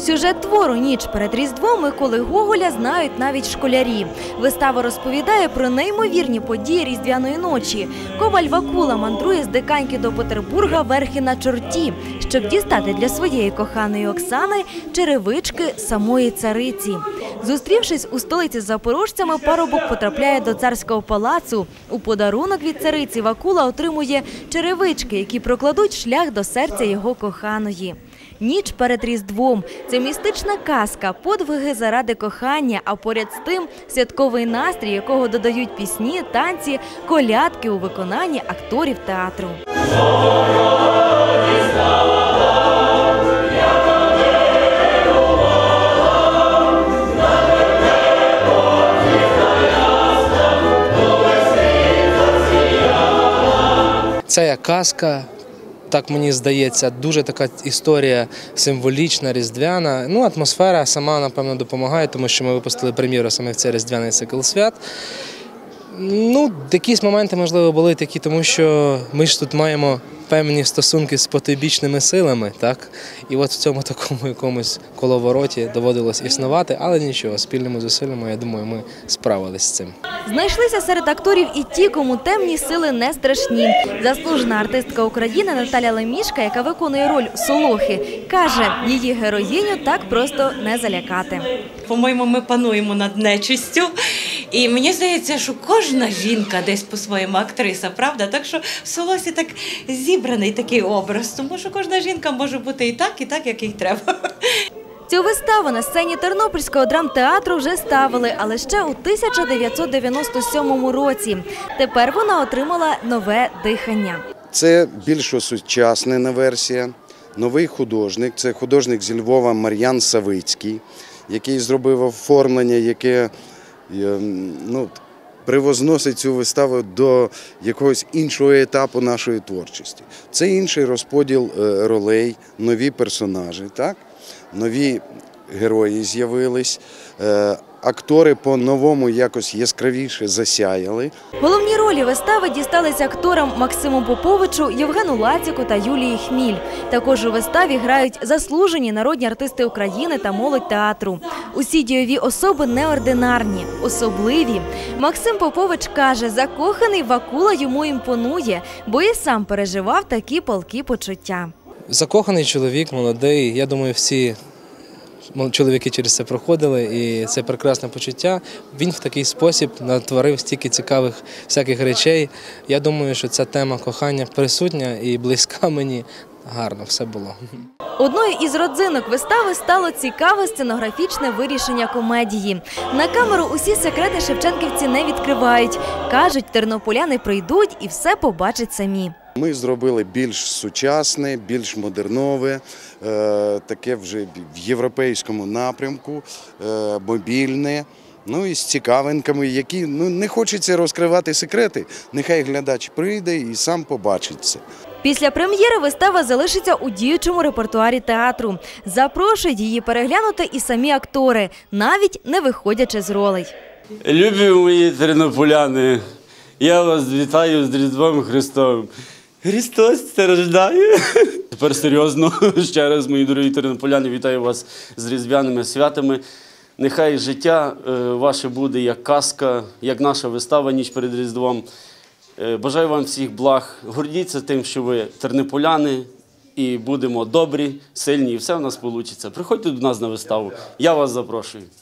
Сюжет твору Ніч перед Різдвом Миколи Гоголя знають навіть школярі. Вистава розповідає про неймовірні події різдвяної ночі. Коваль Вакула мандрує з диканьки до Петербурга верхи на чорті, щоб дістати для своєї коханої Оксани черевички самої цариці. Зустрівшись у столиці з запорожцями, парубок потрапляє до царського палацу. У подарунок від цариці Вакула отримує черевички, які прокладуть шлях до серця його коханої. Ніч перед Різдвом це містична казка, подвиги заради кохання, а поряд з тим святковий настрій, якого додають пісні, танці, колядки у виконанні акторів театру. Це казка, так мені здається, дуже така історія символічна, різдвяна. Ну, атмосфера сама, напевно, допомагає, тому що ми випустили прем'єру саме в цей різдвяний цикл свят. Ну, якісь моменти, можливо, були такі, тому що ми ж тут маємо певні стосунки з потойбічними силами, так? І от в цьому такому якомусь коловороті доводилось існувати, але нічого, спільними зусиллями, я думаю, ми справились з цим. Знайшлися серед акторів і ті, кому темні сили не страшні. Заслужена артистка України Наталя Лемішка, яка виконує роль Солохи, каже, її героїню так просто не залякати. По-моєму, ми пануємо над нечистю. І мені здається, що кожна жінка десь по-своєму актриса, правда? Так що в Солосі так зібраний такий образ, тому що кожна жінка може бути і так, і так, як їй треба. Цю виставу на сцені Тернопільського драмтеатру вже ставили, але ще у 1997 році. Тепер вона отримала нове дихання. Це більш осучаснена версія, новий художник. Це художник зі Львова Мар'ян Савицький, який зробив оформлення, яке ну, привозносить цю виставу до якогось іншого етапу нашої творчості. Це інший розподіл е, ролей, нові персонажі, так? нові герої з'явились. е, Актори по-новому якось яскравіше засяяли. Головні ролі вистави дісталися акторам Максиму Поповичу, Євгену Лаціку та Юлії Хміль. Також у виставі грають заслужені народні артисти України та молодь театру. Усі дійові особи неординарні, особливі. Максим Попович каже, закоханий Вакула йому імпонує, бо і сам переживав такі палкі почуття. Закоханий чоловік, молодий. Я думаю, всі чоловіки через це проходили, і це прекрасне почуття. Він в такий спосіб натворив стільки цікавих всяких речей. Я думаю, що ця тема кохання присутня і близька мені. Гарно все було. Одною із родзинок вистави стало цікаве сценографічне вирішення комедії. На камеру усі секрети шевченківці не відкривають. Кажуть, тернополяни прийдуть і все побачать самі. Ми зробили більш сучасне, більш модернове, е, таке вже в європейському напрямку, е, мобільне. Ну і з цікавинками, які ну не хочеться розкривати секрети. Нехай глядач прийде і сам побачить це. Після прем'єри вистава залишиться у діючому репертуарі театру. Запрошують її переглянути і самі актори, навіть не виходячи з ролей. Любі мої тернополяни, я вас вітаю з Різдвом Христовим. Христос страждає. Тепер серйозно, ще раз, мої дорогі тернополяни, вітаю вас з різдвяними святами. Нехай життя е, ваше буде як казка, як наша вистава ніч перед Різдвом. Е, Бажаю вам всіх благ. Гордіться тим, що ви тернополяни, і будемо добрі, сильні, і все в нас вийде. Приходьте до нас на виставу. Я вас запрошую.